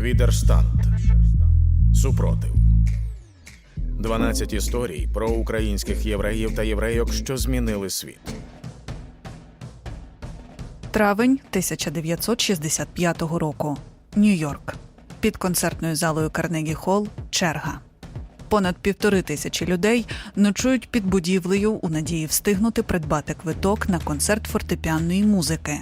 Відерштант. Супротив. 12 історій про українських євреїв та єврейок, що змінили світ. Травень 1965 року. Нью-Йорк. Під концертною залою Карнегі Холл черга. Понад півтори тисячі людей ночують під будівлею у надії встигнути придбати квиток на концерт фортепіанної музики.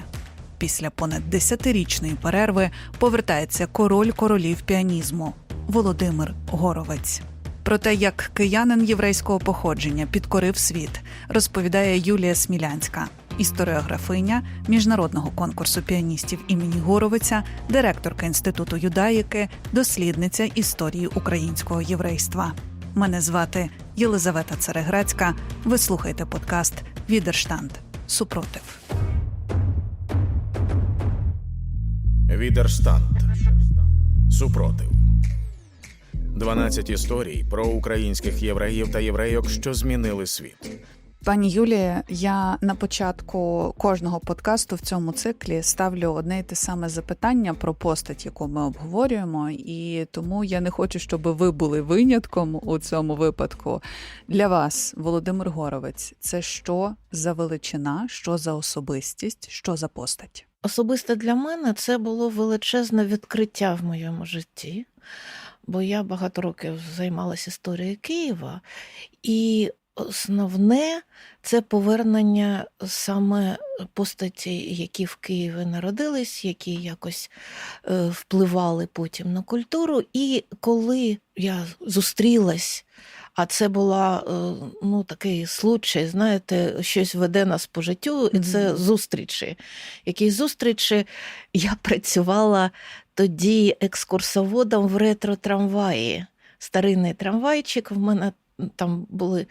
Після понад десятирічної перерви повертається король королів піанізму Володимир Горовець. Про те, як киянин єврейського походження підкорив світ, розповідає Юлія Смілянська, історіографиня міжнародного конкурсу піаністів імені Горовиця, директорка інституту юдаїки, дослідниця історії українського єврейства. Мене звати Єлизавета Цареграцька. Ви слухаєте подкаст Відерштант Супротив. Відерштант. Супротив. 12 історій про українських євреїв та єврейок, що змінили світ. Пані Юлія, я на початку кожного подкасту в цьому циклі ставлю одне й те саме запитання про постать, яку ми обговорюємо, і тому я не хочу, щоб ви були винятком у цьому випадку. Для вас, Володимир Горовець, це що за величина, що за особистість, що за постать? Особисто для мене це було величезне відкриття в моєму житті, бо я багато років займалася історією Києва, і основне це повернення саме постаті, які в Києві народились, які якось е, впливали потім на культуру. І коли я зустрілась. А це була е, ну, такий случай, знаєте, щось веде нас по життю, і це Мгм. зустрічі. Які зустрічі я працювала тоді екскурсоводом в ретро-трамваї. Старинний трамвайчик. В мене там були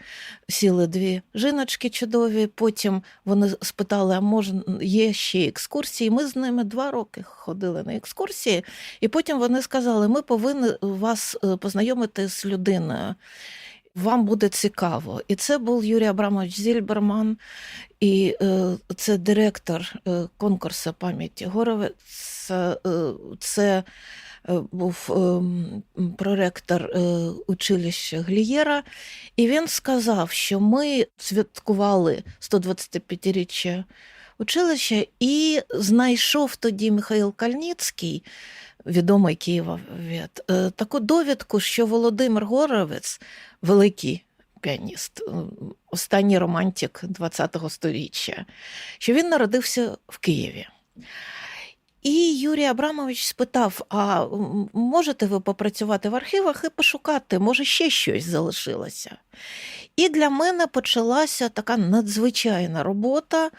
сіли дві жіночки чудові. Потім вони спитали, а може є ще екскурсії. Ми з ними два роки ходили на екскурсії, і потім вони сказали: ми повинні вас е, познайомити з людиною. Вам буде цікаво. І це був Юрій Абрамович Зільберман, і е, це директор е, конкурсу пам'яті Горовець. Це, е, був проректор училища Глієра, і він сказав, що ми святкували 125-річчя училища, і знайшов тоді Михайло Кальніцький, відомий Києвовід, е, таку довідку, що Володимир Горовець, великий піаніст, е, останній романтик ХХ століття, що він народився в Києві. І Юрій Абрамович спитав: а можете ви попрацювати в архівах і пошукати, може, ще щось залишилося? І для мене почалася така надзвичайна робота.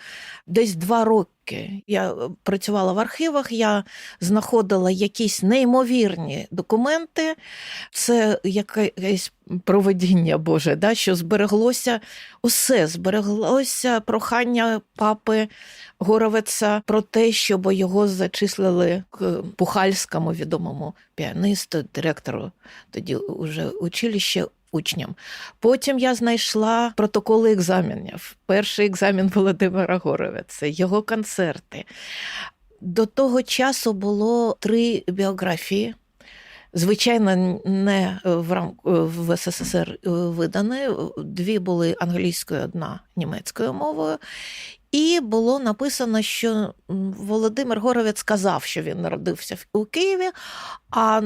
Десь два роки я е, працювала в архівах, я знаходила якісь неймовірні документи. Це якесь проведіння Боже, да, що збереглося усе, збереглося прохання папи Горовеца про те, щоб його зачислили к Пухальському відомому піанисту, директору тоді уже училища. Учням. Потім я знайшла протоколи екзаменів. Перший екзамен Володимира Горовеця, його концерти. До того часу було три біографії. Звичайно, не в рам... в СССР видані. Дві були англійською, одна німецькою мовою. І було написано, що Володимир Горовець сказав, що він народився у Києві, а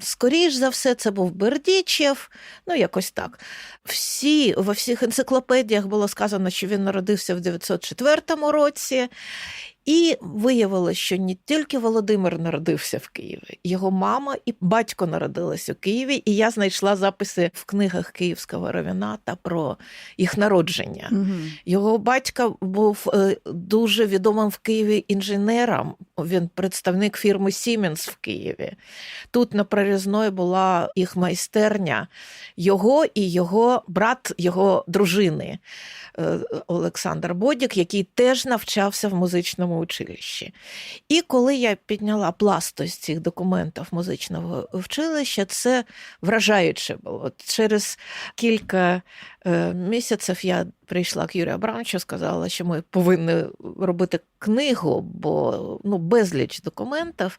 скоріш за все, це був Бердічев, ну якось так. Всі, во всіх енциклопедіях було сказано, що він народився в 904 році. І виявилося, що не тільки Володимир народився в Києві, його мама і батько народились у Києві. І я знайшла записи в книгах Київського Равіната про їх народження. Його батько був е, дуже відомим в Києві інженером. Він представник фірми Siemens в Києві. Тут на прорізної була їх майстерня, його і його брат, його дружини е, Олександр Бодік, який теж навчався в музичному училищі. І коли я підняла пласту з цих документів музичного училища, це вражаюче було. Через кілька е, місяців я прийшла к Юрію Абрамовичу, сказала, що ми повинні робити книгу, бо ну, безліч документів,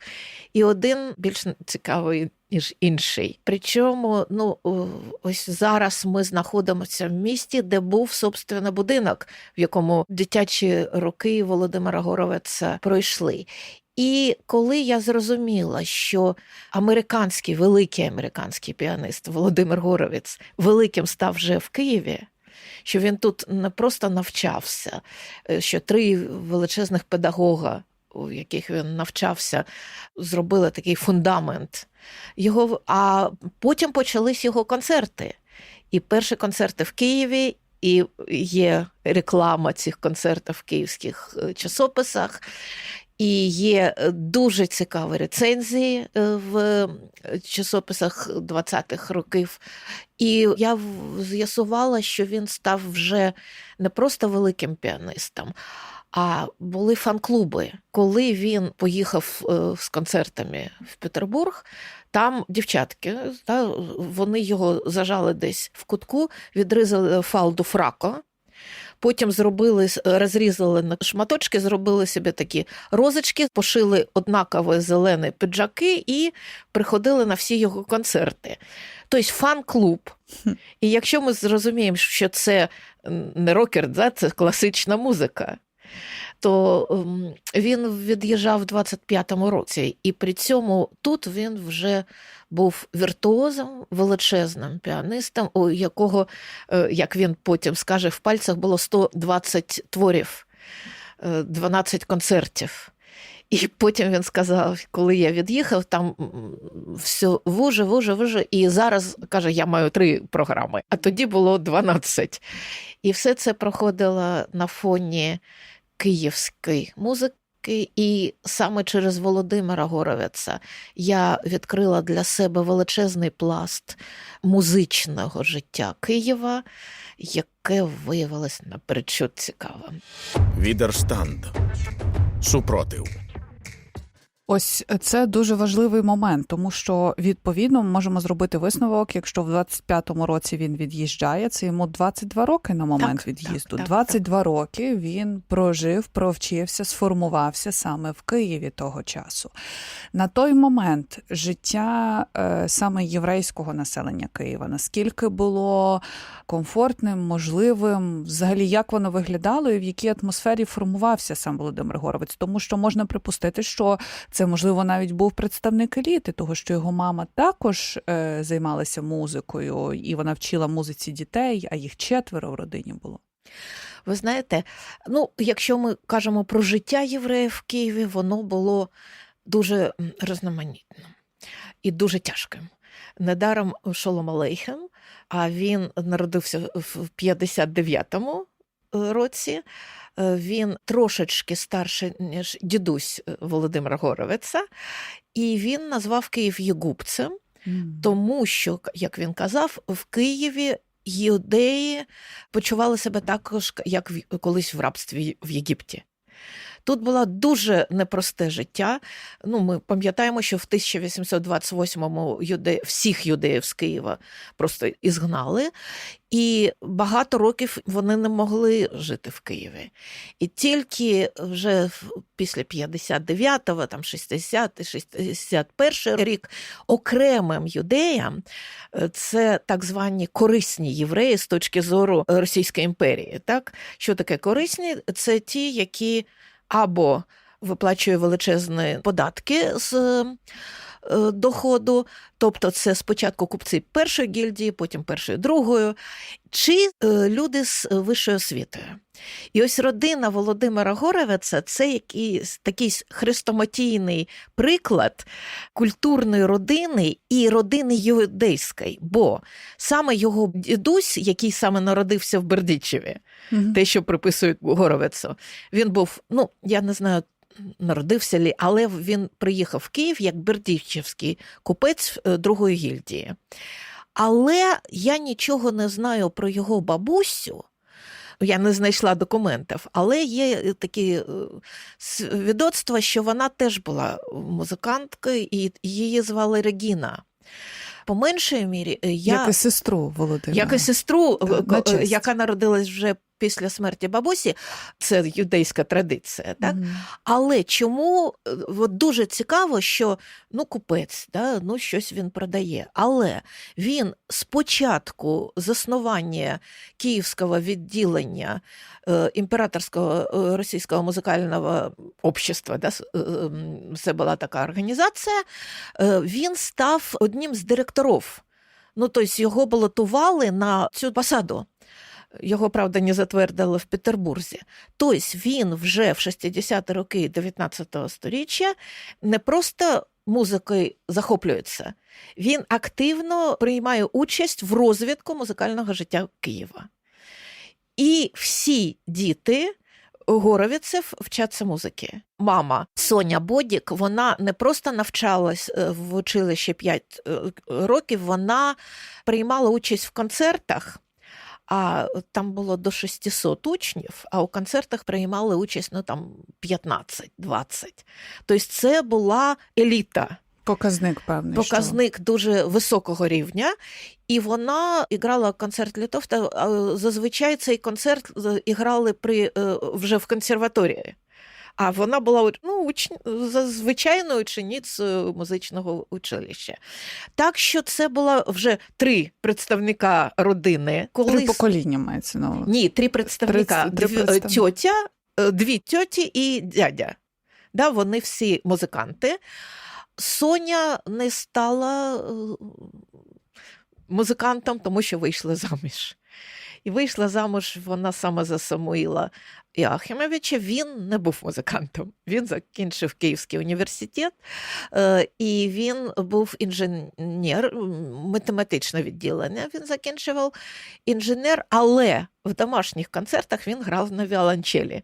і один більш цікавий, ніж інший. Причому, ну, ось зараз ми знаходимося в місті, де був, собственно, будинок, в якому дитячі роки Володимира Горовеца пройшли. І коли я зрозуміла, що американський, великий американський піанист Володимир Горовець великим став вже в Києві, що він тут не просто навчався, е, що три величезних педагога, у яких він навчався, зробили такий фундамент. Його, а потім почались його концерти. І перші концерти в Києві, і є реклама цих концертів в київських е, часописах. І є е, дуже цікаві рецензії е, в часописах 20-х років. І я з'ясувала, що він став вже не просто великим піанистом, а були фан-клуби. Коли він поїхав е, з концертами в Петербург, там дівчатки, та, вони його зажали десь в кутку, відрізали фалду фрака. Потім зробили, розрізали на шматочки, зробили собі такі розочки, пошили однакові зелені піджаки і приходили на всі його концерти. Тобто фан-клуб. І якщо ми зрозуміємо, що це не рокер, да, це класична музика, то ем, він від'їжджав в 25-му році, і при цьому тут він вже був віртуозом, величезним піанистом, у якого, е, як він потім скаже, в пальцях було 120 творів, е, 12 концертів. І потім він сказав, коли я від'їхав, там все вуже, вуже, вуже. І зараз каже, я маю три програми, а тоді було 12. І все це проходило на фоні київської музики. І саме через Володимира Горовеца я відкрила для себе величезний пласт музичного життя Києва, яке виявилось наперечуд цікавим. Відерштанд. Супротив. Ось це дуже важливий момент, тому що відповідно ми можемо зробити висновок, якщо в 25-му році він від'їжджає, це йому 22 роки на момент Так, від'їзду. так, так, 22 роки він прожив, провчився, сформувався саме в Києві того часу. На той момент життя е, саме єврейського населення Києва наскільки було комфортним, можливим, взагалі як воно виглядало і в якій атмосфері формувався сам Володимир Горовець, тому що можна припустити, що це можливо навіть був представник еліти, того що його мама також е, займалася музикою, і вона вчила музиці дітей, а їх четверо в родині було. Ви знаєте, ну, якщо ми кажемо про життя євреїв в Києві, воно було дуже різноманітним і дуже тяжким. Недаром Шолом Алейхем, а він народився в 59-му році. Е, Він трошечки старший, ніж дідусь е, Володимира Горовеца, і він назвав Київ Єгупцем. Тому що, як він казав, в Києві юдеї почували себе також, як колись в рабстві в Єгипті. Тут було дуже непросте життя. Ну, ми пам'ятаємо, що в 1828-му юде... всіх юдеїв з Києва просто ізгнали, і багато років вони не могли жити в Києві. І тільки вже після 59-го, там 60-61 рік окремим юдеям е, це так звані корисні євреї з точки зору Російської імперії. Так? Що таке корисні? Це ті, які або виплачують величезні податки з е, доходу, тобто це спочатку купці першої гільдії, потім першої другої, чи е, люди з вищою освітою. І ось родина Володимира Горовеця це якийсь такий хрестоматійний приклад культурної родини і родини юдейської, бо саме його дідусь, який саме народився в Бердичеві, Мгм. те, що приписують Горовецу, він був, ну, я не знаю, народився лі, але він приїхав в Київ як бердичевський купець е, другої гільдії. Але я нічого не знаю про його бабусю. Я не знайшла документів, але є такі е, свідоцтва, що вона теж була музиканткою, і її звали Регіна. По меншій мірі, е, я Як і сестру Володимира. як і сестру, Так, е, е, яка народилась вже після смерті бабусі, це юдейська традиція, так? Мгм. Але чому е, от дуже цікаво, що ну купець, да, ну щось він продає. Але він спочатку заснування Київського відділення е, імператорського е, російського музикального общества, да, е, це була така організація, е, він став одним з директорів. Ну, тобто його балотували на цю посаду. Його, правда, не затвердили в Петербурзі. Тобто він вже в 60-ті роки 19 століття не просто музикою захоплюється, він активно приймає участь в розвитку музикального життя Києва. І всі діти горовіців вчаться музики. Мама Соня Бодік, вона не просто навчалась е, в училищі 5 років, вона приймала участь в концертах. А там було до 600 учнів, а у концертах приймали участь ну, там 15-20. Тобто це була еліта, Показник певний. показник дуже високого рівня. І вона іграла концерт Літовта. а Зазвичай цей концерт іграли при, е, вже в консерваторії. А вона була ну, уч... звичайною ученицею музичного училища. Так що це було вже три представника родини. Що... Три покоління мається на увазі. Ні, три представника. Три- три е. Тьотя, е, дві тьоті і дядя. Да, вони всі музиканти. Соня не стала е, музикантом, тому що вийшла заміж. І вийшла замуж вона саме за Самуїла Іахімовича. Він не був музикантом. Він закінчив Київський університет, е, і він був інженер, математичне відділення. Він закінчував інженер, але в домашніх концертах він грав на віолончелі.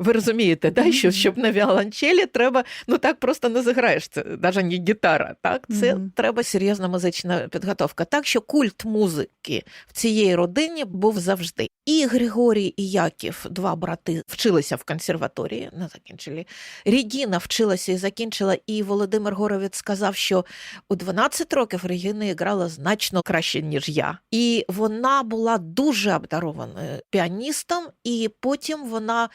Ви розумієте, да, що щоб на віолончелі треба, ну так просто не заграєш. Це навіть не гітара. Так? Це Мгм. треба серйозна музична підготовка. Так що культ музики в цієї родині був завжди. І Григорій, і Яків, два брати, вчилися в консерваторії, не закінчили. Регіна вчилася і закінчила, і Володимир Горовець сказав, що у 12 років Регіна грала значно краще, ніж я. І вона була дуже обдарованою піаністом, і потім вона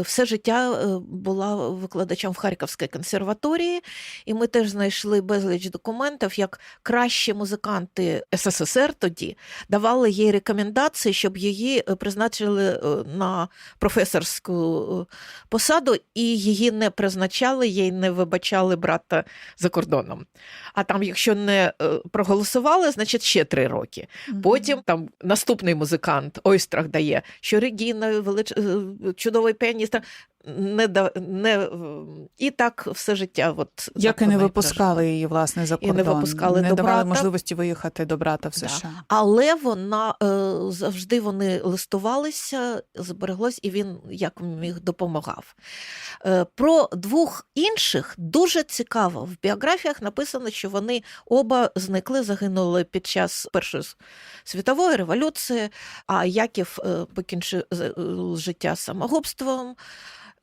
все життя е, була викладачем в Харківській консерваторії. І ми теж знайшли безліч документів, як кращі музиканти СССР тоді давали їй рекомендації, щоб її е, призначили е, на професорську е, посаду, і її не призначали, їй не вибачали брата за кордоном. А там, якщо не е, проголосували, значить ще три роки. Потім там наступний музикант Ойстрах дає, що Регіна велич... е, чудовий піаніст. nie Не, да... не... е, І так все життя. От, Як і не випускали її, власне, за І не кордон. випускали не до давали брата. можливості виїхати до брата в Да. США. Але вона е, завжди вони листувалися, збереглось, і він як міг допомагав. Е, про двох інших дуже цікаво. В біографіях написано, що вони оба зникли, загинули під час Першої світової революції, а Яків покінчив життя самогубством,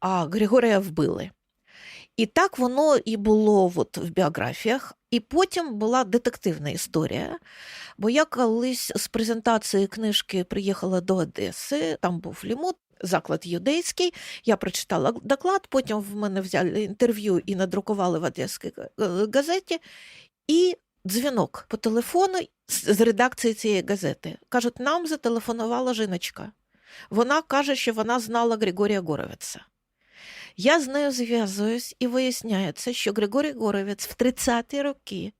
а Григорія вбили. І так воно і було от в біографіях. І потім була детективна історія. Бо я колись з презентації книжки приїхала до Одеси, там був лімут, заклад юдейський. Я прочитала доклад, потім в мене взяли інтерв'ю і надрукували в Одеській газеті. І дзвінок по телефону з редакції цієї газети. Кажуть, нам зателефонувала жіночка. Вона каже, що вона знала Григорія Горовиця. Я з нею зв'язуюсь і виясняється, що Григорій Горовець в 30-ті роки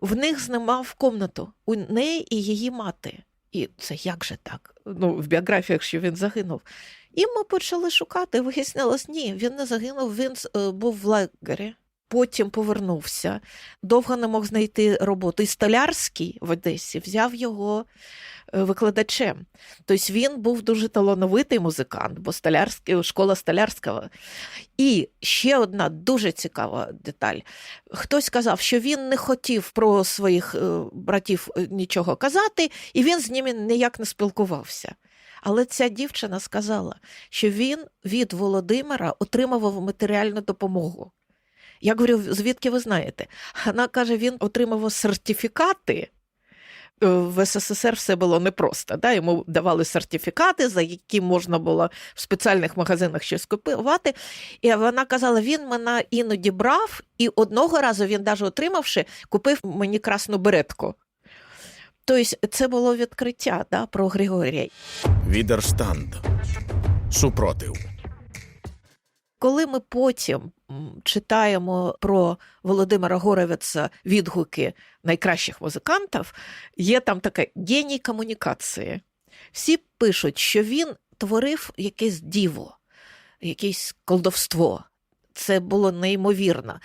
в них знімав комнату у неї і її мати. І це як же так? Ну, в біографіях, що він загинув. І ми почали шукати. Вияснилось, ні, він не загинув, він е, був в лагері. Потім повернувся, довго не мог знайти роботу. І Столярський в Одесі взяв його е, викладачем. Тобто він був дуже талановитий музикант, бо столярський, школа столярського. І ще одна дуже цікава деталь. Хтось казав, що він не хотів про своїх е, братів е, нічого казати, і він з ними ніяк не спілкувався. Але ця дівчина сказала, що він від Володимира отримував матеріальну допомогу. Я говорю, звідки ви знаєте? Вона каже, він отримав сертифікати. Е, В СССР все було непросто. Да? Йому давали сертифікати, за які можна було в спеціальних магазинах щось купувати. І вона казала: він мене іноді брав, і одного разу він, навіть отримавши, купив мені красну беретку. Тобто це було відкриття да, про Григорія. Відерштанд. Супротив. Коли ми потім читаємо про Володимира Горовеца відгуки найкращих музикантів, є там таке геній комунікації. Всі пишуть, що він творив якесь діво, якесь колдовство. Це було неймовірно.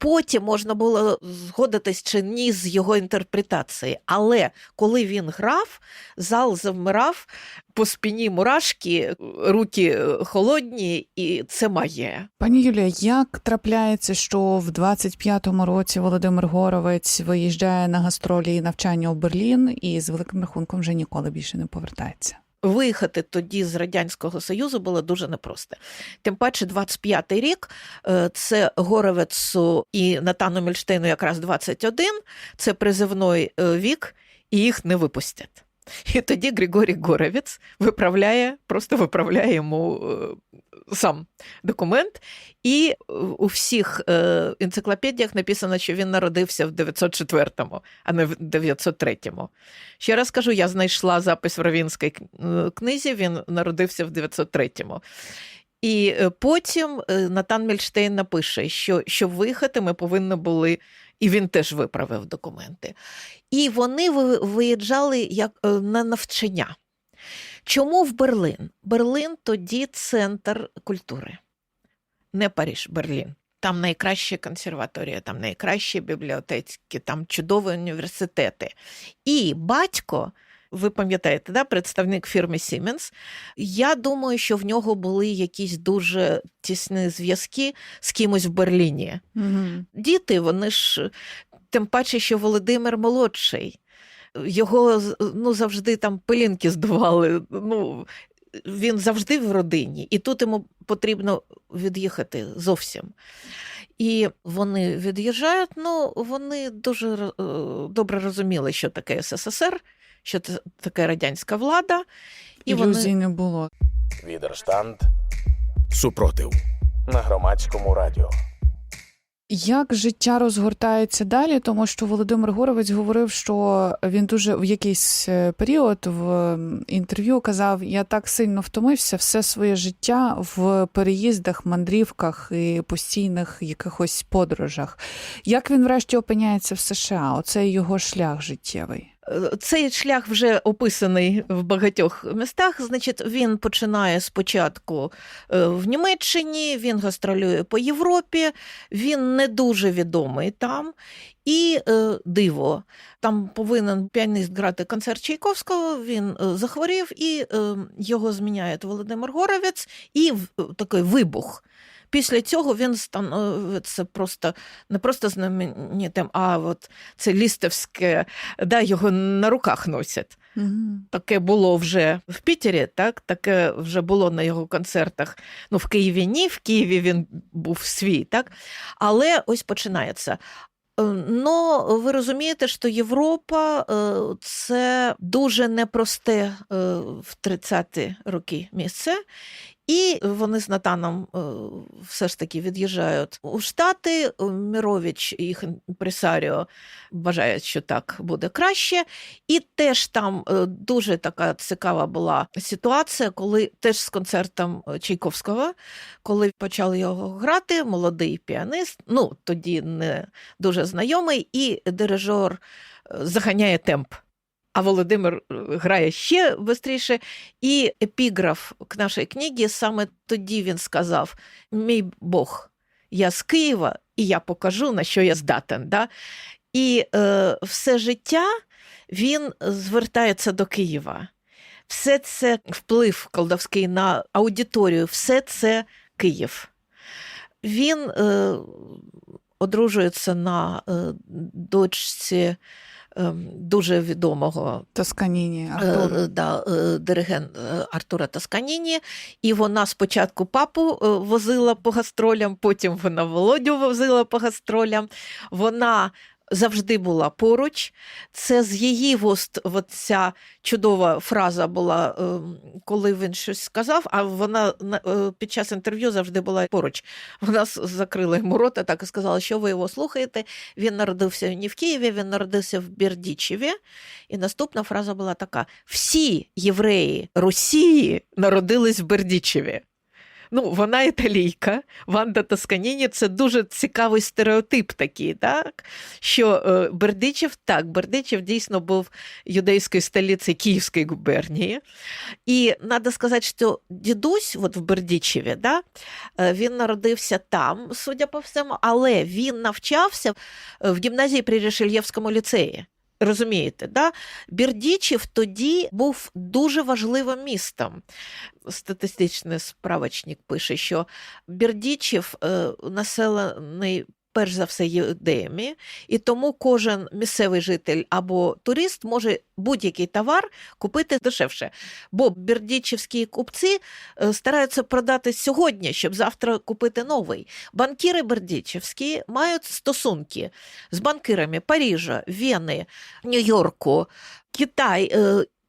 Потім можна було згодитись чи ні з його інтерпретації. Але коли він грав, зал завмирав, по спині мурашки, руки холодні, і це магія. Пані Юлія, як трапляється, що в 25-му році Володимир Горовець виїжджає на гастролі і навчання у Берлін і з великим рахунком вже ніколи більше не повертається? Виїхати тоді з Радянського Союзу було дуже непросто. Тим паче, 25-й рік е, це Горовецу і Натану Мільштейну якраз 21, це призивний е, вік, і їх не випустять. І тоді Григорій Горовець виправляє, просто виправляє йому е, сам документ. І у всіх е, енциклопедіях написано, що він народився в 904-му, а не в 903-му. Ще раз кажу, я знайшла запис в Равінській е, книзі, він народився в 903-му. І потім Натан Мільштейн напише, що щоб виїхати, ми повинні були, і він теж виправив документи. І вони виїжджали як е, на навчання. Чому в Берлин? Берлин тоді центр культури, не Париж, Берлін. Там найкраща консерваторія, там найкращі бібліотеки, там чудові університети. І батько, ви пам'ятаєте, да, представник фірми Siemens, я думаю, що в нього були якісь дуже тісні зв'язки з кимось в Берліні. Угу. Діти, вони ж тим паче, що Володимир молодший. Його ну, завжди там пилінки здували. Ну, він завжди в родині, і тут йому потрібно від'їхати зовсім. І вони від'їжджають, ну вони дуже е, добре розуміли, що таке СССР, що це таке радянська влада. І Ілюзій вони не було. Відерштанд Супротив. на громадському радіо. Як життя розгортається далі, тому що Володимир Горовець говорив, що він дуже в якийсь е, період в інтерв'ю казав: я так сильно втомився все своє життя в переїздах, мандрівках і постійних якихось подорожах. Як він врешті опиняється в США? Оце його шлях життєвий. Е, Цей шлях вже описаний в багатьох містах. Значить, він починає спочатку е, в Німеччині, він гастролює по Європі, він не дуже відомий там. І е, диво, там повинен піаніст грати концерт Чайковського. Він е, захворів, і е, його зміняє Володимир Горовець, і в- такий вибух. Після цього він становиться просто не просто знаменитим, а от це лістовське, да, його на руках носять. Угу. Таке було вже в Пітері, так? таке вже було на його концертах. Ну, в Києві ні, в Києві він був свій, так? Але ось починається. Ну, ви розумієте, що Європа е, це дуже непросте е, в 30-ті роки місце. І вони з Натаном е, все ж таки від'їжджають у Штати. Мірович, їх імпресаріо, вважають, що так буде краще. І теж там е, дуже така цікава була ситуація, коли теж з концертом е, Чайковського, коли почали його грати, молодий піанист, ну тоді не дуже знайомий, і дирижер е, заганяє темп. А Володимир е, грає ще швидше. І епіграф к нашій книгі саме тоді він сказав: Мій Бог, я з Києва, і я покажу, на що я здатен. Да? І е, все життя він звертається до Києва. Все це вплив колдовський на аудиторію, все це Київ. Він е, одружується на е, дочці дуже відомого Тосканіні, е, Артур. е, да, е, диригент Артура Тосканіні. І вона спочатку папу возила по гастролям, потім вона Володю возила по гастролям. Вона завжди була поруч. Це з її вуст от ця чудова фраза була, ем, коли він щось сказав, а вона на- е, під час інтерв'ю завжди була поруч. Вона закрила йому рота так і сказала, що ви його слухаєте. Він народився не в Києві, він народився в Бердічеві. І наступна фраза була така: всі євреї Росії народились в Бердічеві. Ну, вона італійка, Ванда Тосканіні це дуже цікавий стереотип такий, так? що е, Бердичев, так, Бердичев дійсно був юдейською столицею Київської губернії. І треба сказати, що дідусь от в Бердичеві, да, е, він народився там, судя по всьому, але він навчався в гімназії при Решельєвському ліцеї. Розумієте, да? Бердічів тоді був дуже важливим містом. Статистичний справочник пише, що Бердічев е, населений. Перш за все євдеями, і тому кожен місцевий житель або турист може будь-який товар купити дешевше. Бо бердічівські купці е, стараються продати сьогодні, щоб завтра купити новий. Банкіри бердічівські мають стосунки з банкирами Парижа, Вени, Нью-Йорку, Китай.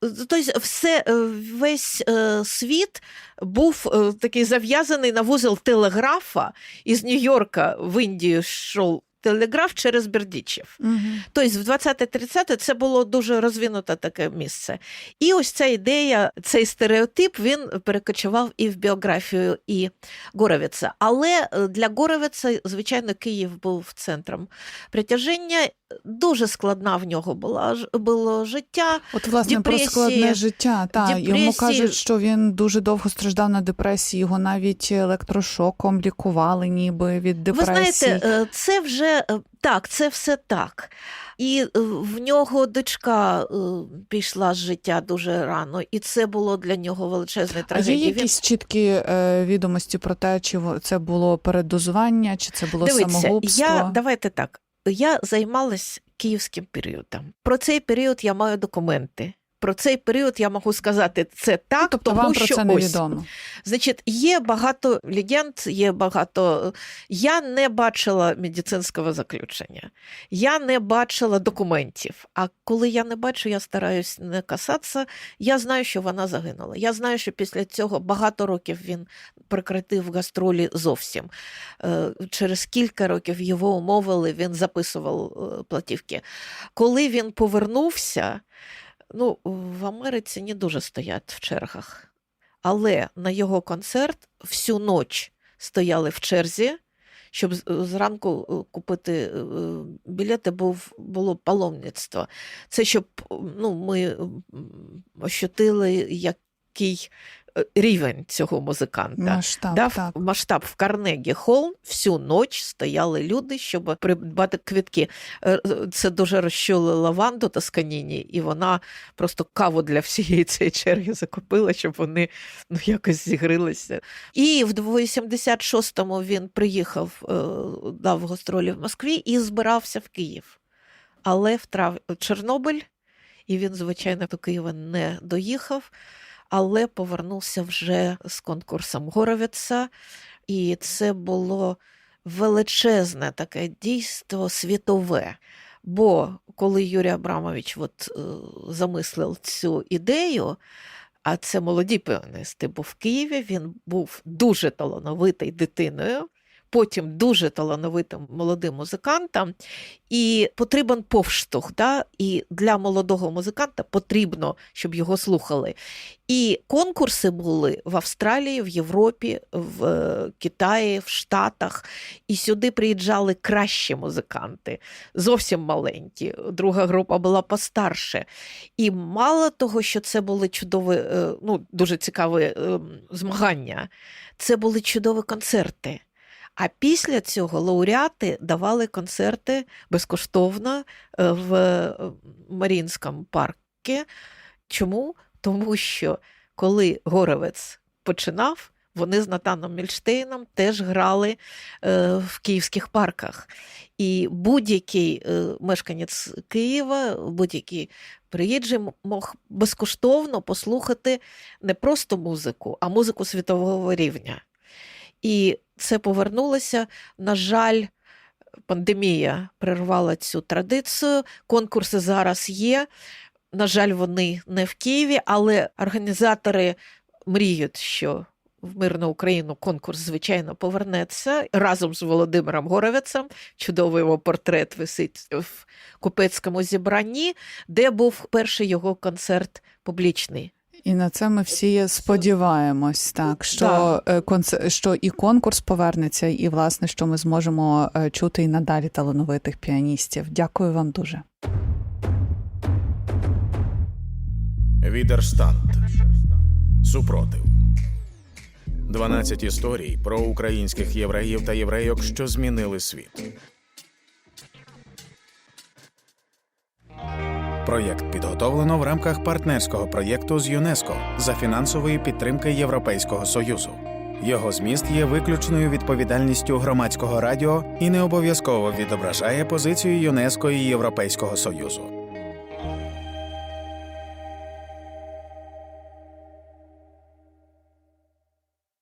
Тобто все, е, весь е, світ був е, такий зав'язаний на вузол телеграфа. Із Нью-Йорка в Індію йшов телеграф через Бердічів. Мгм. Тобто в 20-30 це було дуже розвинуте таке місце. І ось ця ідея, цей стереотип він перекочував і в біографію і Горовіца. Але е, для Горовіца, звичайно, Київ був центром притяження. Дуже складна в нього була було життя. От, власне, депресії, про складне життя. Та, йому кажуть, що він дуже довго страждав на депресії, його навіть електрошоком лікували ніби від Ви знаєте, е, це вже е, так, це все так. І е, в нього дочка е, пішла з життя дуже рано, і це було для нього величезною А є якісь чіткі відомості про те, чи це було передозування, чи це було Дивіться, самогубство? я давайте так. Я займалась київським періодом. Про цей період я маю документи. Про цей період я можу сказати це так, Тобто тому вам про що це ось. невідомо. Значить, є багато легенд, є багато. Я не бачила медицинського заключення, я не бачила документів. А коли я не бачу, я стараюсь не касатися. Я знаю, що вона загинула. Я знаю, що після цього багато років він прекратив гастролі зовсім. Е, Через кілька років його умовили, він записував е, платівки. Коли він повернувся, ну, в Америці не дуже стоять в чергах. Але на його концерт всю ніч стояли в черзі, щоб зранку е, купити е, білети, бо було паломництво. Це щоб ну, ми ощутили, який е, рівень цього музиканта. Масштаб, Да, так. масштаб в Карнегі Холл всю ніч стояли люди, щоб придбати квитки. Е, Це дуже розчулило Ванду Тосканіні, і вона просто каву для всієї цієї черги закупила, щоб вони ну, якось зігрилися. І в 86-му він приїхав, е, дав гастролі в Москві і збирався в Київ. Але втрав Чорнобиль, і він, звичайно, до Києва не доїхав але повернувся вже з конкурсом Горовіца, і це було величезне таке дійство світове. Бо коли Юрій Абрамович от, е, замислив цю ідею, а це молоді піаністи, бо в Києві він був дуже талановитий дитиною, потім дуже талановитим молодим музикантом, і потрібен повштовх. Да? І для молодого музиканта потрібно, щоб його слухали. І конкурси були в Австралії, в Європі, в е, Китаї, в Штатах. І сюди приїжджали кращі музиканти, зовсім маленькі. Друга група була постарше. І мало того, що це були чудові, е, ну, дуже цікаві е, змагання, це були чудові концерти. А після цього лауреати давали концерти безкоштовно е, в е, Марінському парку. Чому? Тому що коли Горовець починав, вони з Натаном Мільштейном теж грали е, в київських парках. І будь-який мешканець Києва, будь-який приїжджий мог безкоштовно послухати не просто музику, а музику світового рівня. І це повернулося. На жаль, пандемія прервала цю традицію. Конкурси зараз є. На жаль, вони не в Києві, але організатори мріють, що в мирну Україну конкурс, звичайно, повернеться разом з Володимиром Горовецем. Чудовий його портрет висить в купецькому зібранні, де був перший його концерт публічний. І на це ми всі сподіваємось, так що, е, що і конкурс повернеться, і власне, що ми зможемо е, чути і надалі талановитих піаністів. Дякую вам дуже. Відерштанд. Супротив. 12 історій про українських євреїв та єврейок, що змінили світ. Проєкт підготовлено в рамках партнерського проєкту з ЮНЕСКО за фінансової підтримки Європейського Союзу. Його зміст є виключною відповідальністю громадського радіо і не обов'язково відображає позицію ЮНЕСКО і Європейського Союзу.